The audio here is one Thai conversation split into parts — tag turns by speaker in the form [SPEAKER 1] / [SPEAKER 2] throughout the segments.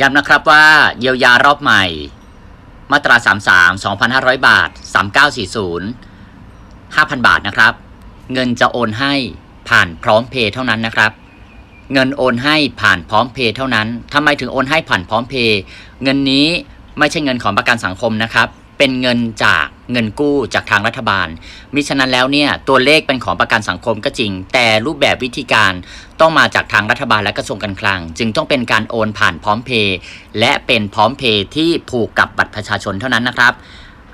[SPEAKER 1] ย้ำนะครับว่าเยียวยารอบใหม่ มาตรา 33 2,500 บาท 3940 5,000 บาทนะครับ เงินจะโอนให้ผ่านพร้อมเพย์เท่านั้นนะครับ เงินโอนให้ผ่านพร้อมเพย์เท่านั้นทำไมถึงโอนให้ผ่านพร้อมเพย์เงินนี้ไม่ใช่เงินของประกันสังคมนะครับ เป็นเงินจากเงินกู้จากทางรัฐบาล มิฉะนั้นแล้วเนี่ยตัวเลขเป็นของประกันสังคมก็จริง แต่รูปแบบวิธีการต้องมาจากทางรัฐบาลและกระทรวงการคลัง จึงต้องเป็นการโอนผ่านพร้อมเพย์และเป็นพร้อมเพย์ที่ผูกกับบัตรประชาชนเท่านั้นนะครับ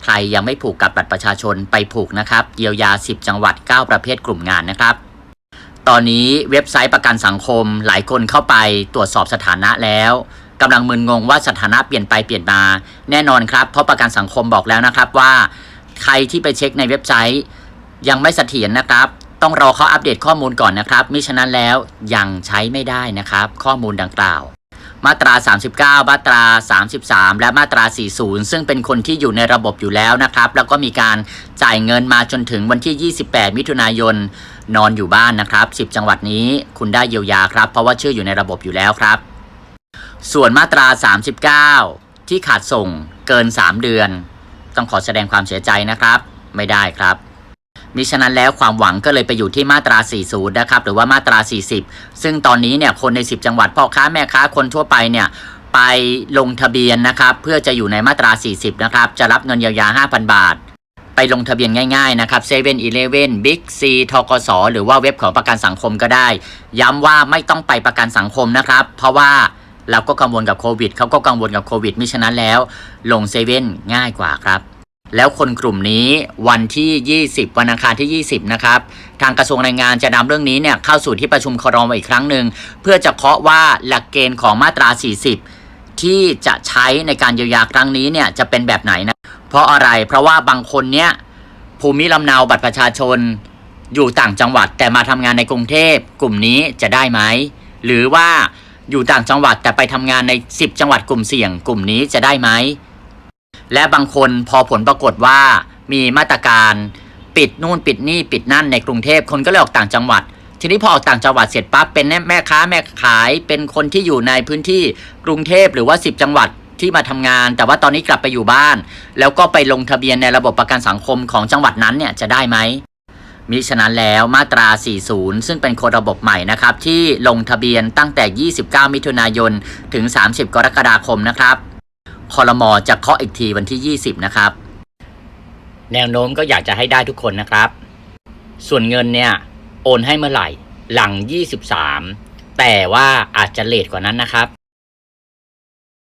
[SPEAKER 1] ใครยังไม่ผูกกับบัตรประชาชนไปผูกนะครับเยียวยา 10 จังหวัด 9 ประเภทกลุ่มงานนะครับตอนนี้เว็บไซต์ประกันสังคมหลายคนเข้าไปตรวจสอบสถานะแล้ว กำลังมึนงงว่าสถานะเปลี่ยนไปเปลี่ยนมาแน่นอนครับ เพราะประกันสังคมบอกแล้วนะครับว่า ใครที่ไปเช็คในเว็บไซต์ ยังไม่เสถียรนะครับต้องรอเขาอัปเดตข้อมูลก่อนนะครับมิฉะนั้นแล้วยังใช้ไม่ได้นะครับ ข้อมูลดังกล่าว มาตรา 39 มาตรา 33 และมาตรา 40 ซึ่งเป็นคนที่อยู่ในระบบอยู่แล้วนะครับ แล้วก็มีการจ่ายเงินมาจนถึงวันที่ 28 มิถุนายนนอนอยู่บ้านนะครับ 10 จังหวัดนี้คุณได้เยียวยาครับ เพราะว่าชื่ออยู่ในระบบอยู่แล้วครับ ส่วนมาตรา 39 ที่ขาดส่งเกิน 3 เดือน ต้องขอแสดงความเสียใจนะครับ ไม่ได้ครับมิฉะนั้นแล้วความหวังก็เลยไปอยู่ที่มาตรา 40 นะครับ หรือว่ามาตรา 40 ซึ่งตอนนี้เนี่ยคนใน 10 จังหวัดพ่อค้าแม่ค้าคนทั่วไปเนี่ยไปลงทะเบียนนะครับเพื่อจะอยู่ในมาตรา 40 นะครับ จะรับเงินเยียวยา 5,000 บาท ไปลงทะเบียนง่ายๆนะครับเซเว่นอีเลฟเว่นบิ๊กซีทกสหรือว่าเว็บของประกันสังคมก็ได้ ย้ำว่าไม่ต้องไปประกันสังคมนะครับ เพราะว่า เราก็กังวลกับโควิดเขาก็กังวลกับโควิดมิฉะนั้นแล้ว ลงเซเว่นง่ายกว่าครับ แล้วคนกลุ่มนี้วันที่ 20 วันอังคารที่ 20 นะครับ ทางกระทรวงแรงงานจะนำเรื่องนี้เนี่ยเข้าสู่ที่ประชุมครมอีกครั้งหนึ่งเพื่อจะเคาะว่าหลักเกณฑ์ของมาตรา 40 ที่จะใช้ในการเยียวยาครั้งนี้เนี่ยจะเป็นแบบไหนนะเพราะอะไรเพราะว่าบางคนเนี่ยภูมิลำเนาบัตรประชาชนอยู่ต่างจังหวัดแต่มาทำงานในกรุงเทพกลุ่มนี้จะได้ไหม หรือว่า อยู่ต่างจังหวัดแต่ไปทำงานใน 10 จังหวัดกลุ่มเสี่ยงกลุ่มนี้จะได้ไหม และบางคนพอผลปรากฏว่ามีมาตรการปิดนู่นปิดนี่ปิดนั่นในกรุงเทพคนก็เลยออกต่างจังหวัด ทีนี้พอออกต่างจังหวัดเสร็จปั๊บเป็นแม่ค้าแม่ขาย เป็นคนที่อยู่ในพื้นที่กรุงเทพหรือว่า 10 จังหวัดที่มาทำงาน แต่ว่าตอนนี้กลับไปอยู่บ้าน แล้วก็ไปลงทะเบียนในระบบประกันสังคมของจังหวัดนั้นเนี่ยจะได้ไหม มิฉะนั้นแล้วมาตรา 40 ซึ่งเป็นโคดระบบใหม่นะครับที่ลงทะเบียนตั้งแต่ 29 มิถุนายน ถึง 30 กรกฎาคมนะครับคอรมอจะเคาะอีกทีวันที่ 20 นะครับ แนวโน้มก็อยากจะให้ได้ทุกคนนะครับ ส่วนเงินเนี่ย โอนให้เมื่อไหร่ หลัง 23 แต่ว่าอาจจะเลทกว่านั้นนะครับ